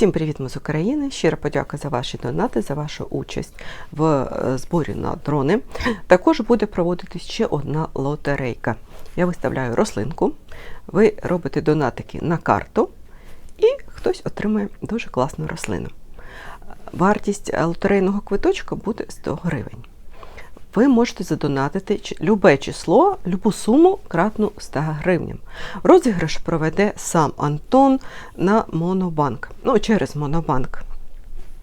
Всім привіт ми з України! Щира подяка за ваші донати, за вашу участь в е, зборі на дрони. Також буде проводитись ще одна лотерейка. Я виставляю рослинку, ви робите донатики на карту, і хтось отримає дуже класну рослину. Вартість лотерейного квиточка буде 100 гривень. Ви можете задонатити любе число, любу суму кратну 100 гривням. Розіграш проведе сам Антон на Монобанк. Ну, через Монобанк.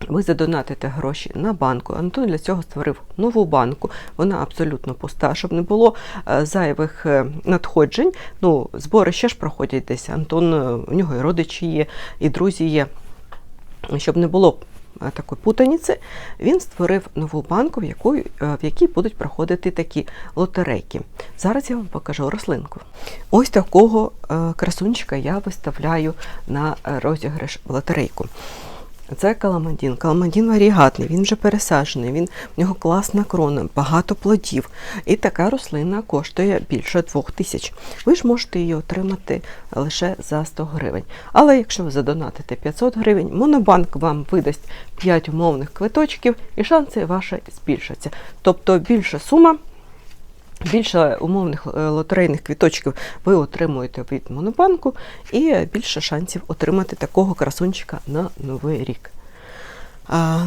Ви задонатите гроші на банку. Антон для цього створив нову банку. Вона абсолютно пуста, щоб не було е, зайвих е, надходжень. Ну, збори ще ж проходять десь. Антон, е, у нього і родичі є, і друзі є. Щоб не було такої путаніці, він створив нову банку, в, яку, е, в якій будуть проходити такі лотерейки. Зараз я вам покажу рослинку. Ось такого е, красунчика я виставляю на е, розіграш в лотерейку. Це каламандін. Каламандін варігатний, він вже пересаджений, він, в нього класна крона, багато плодів. І така рослина коштує більше двох тисяч. Ви ж можете її отримати лише за 100 гривень. Але якщо ви задонатите 500 гривень, Монобанк вам видасть 5 умовних квиточків і шанси ваші збільшаться. Тобто більша сума. Більше умовних е, лотерейних квіточків ви отримуєте від Монобанку і більше шансів отримати такого красунчика на новий рік.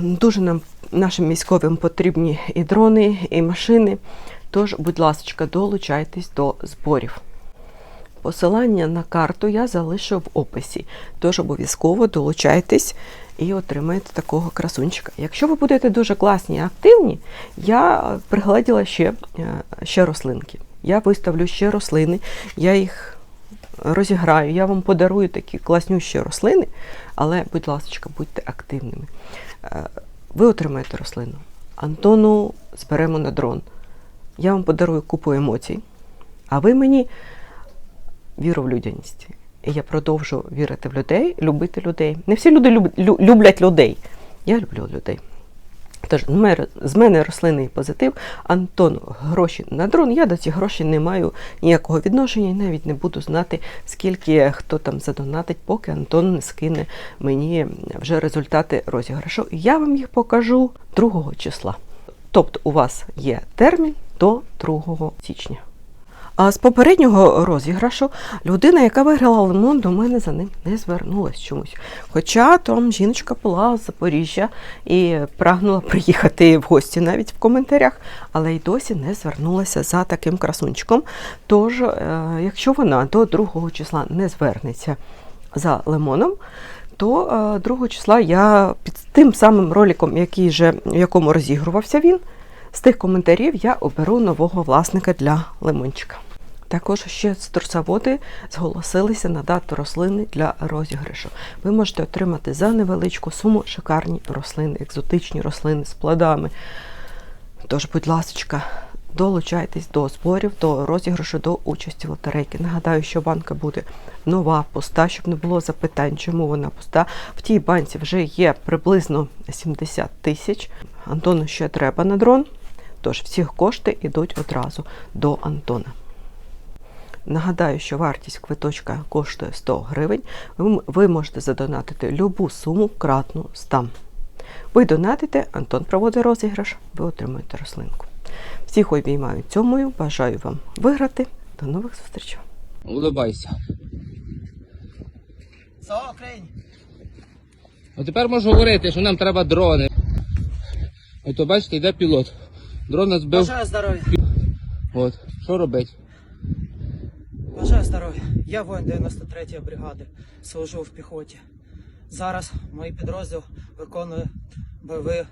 Дуже нам нашим військовим потрібні і дрони, і машини. Тож, будь ласка, долучайтесь до зборів. Посилання на карту я залишу в описі. Тож обов'язково долучайтесь і отримаєте такого красунчика. Якщо ви будете дуже класні і активні, я пригладила ще, е, ще рослинки. Я виставлю ще рослини, я їх розіграю, я вам подарую такі класнющі рослини, але, будь ласка, будьте активними. Е, Ви отримаєте рослину. Антону зберемо на дрон. Я вам подарую купу емоцій, а ви мені віру в людяність. І я продовжу вірити в людей, любити людей. Не всі люди люб- лю- люблять людей. Я люблю людей. Тож з мене рослинний позитив. Антон гроші на дрон. Я до цих грошей не маю ніякого відношення і навіть не буду знати, скільки хто там задонатить, поки Антон не скине мені вже результати розіграшу. Я вам їх покажу 2 числа. Тобто у вас є термін до 2 січня. А з попереднього розіграшу людина, яка виграла лимон, до мене за ним не звернулась чомусь. Хоча там жіночка була з Запоріжжя і прагнула приїхати в гості навіть в коментарях, але й досі не звернулася за таким красунчиком. Тож, е, якщо вона до 2 числа не звернеться за лимоном, то е, 2 числа я під тим самим роликом, який же, в якому розігрувався він, з тих коментарів я оберу нового власника для лимончика. Також ще цитрусоводи зголосилися надати рослини для розіграшу. Ви можете отримати за невеличку суму шикарні рослини, екзотичні рослини з плодами. Тож, будь ласка, долучайтесь до зборів, до розіграшу, до участі в лотерейки. Нагадаю, що банка буде нова, пуста, щоб не було запитань, чому вона пуста. В тій банці вже є приблизно 70 тисяч. Антону ще треба на дрон. Тож всі кошти йдуть одразу до Антона. Нагадаю, що вартість квиточка коштує 100 гривень. Ви можете задонатити любу суму кратну 100. Ви донатите, Антон проводить розіграш, ви отримуєте рослинку. Всіх обіймаю цьомою, бажаю вам виграти. До нових зустрічей. Улибайся. А тепер можу говорити, що нам треба дрони. Ото бачите, йде пілот. Дрон нас збив. Бажаю здоров'я! От. Що робить? Здоров'я! Я воїн 93-ї бригади, служу в піхоті. Зараз мій підрозділ виконує бойові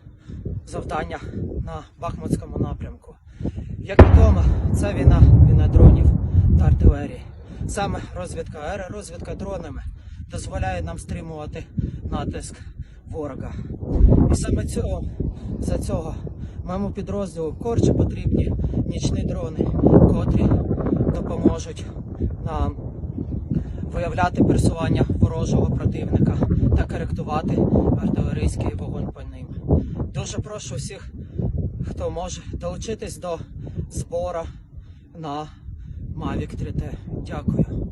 завдання на Бахмутському напрямку. Як відомо, це війна, війна дронів та артилерії. Саме розвідка аеророзвідка дронами дозволяє нам стримувати натиск ворога. І саме цього, за цього моєму підрозділу корче потрібні нічні дрони, котрі допоможуть виявляти пересування ворожого противника та коректувати артилерійський вогонь по ним. Дуже прошу всіх, хто може долучитись до збору на Mavic 3T. Дякую.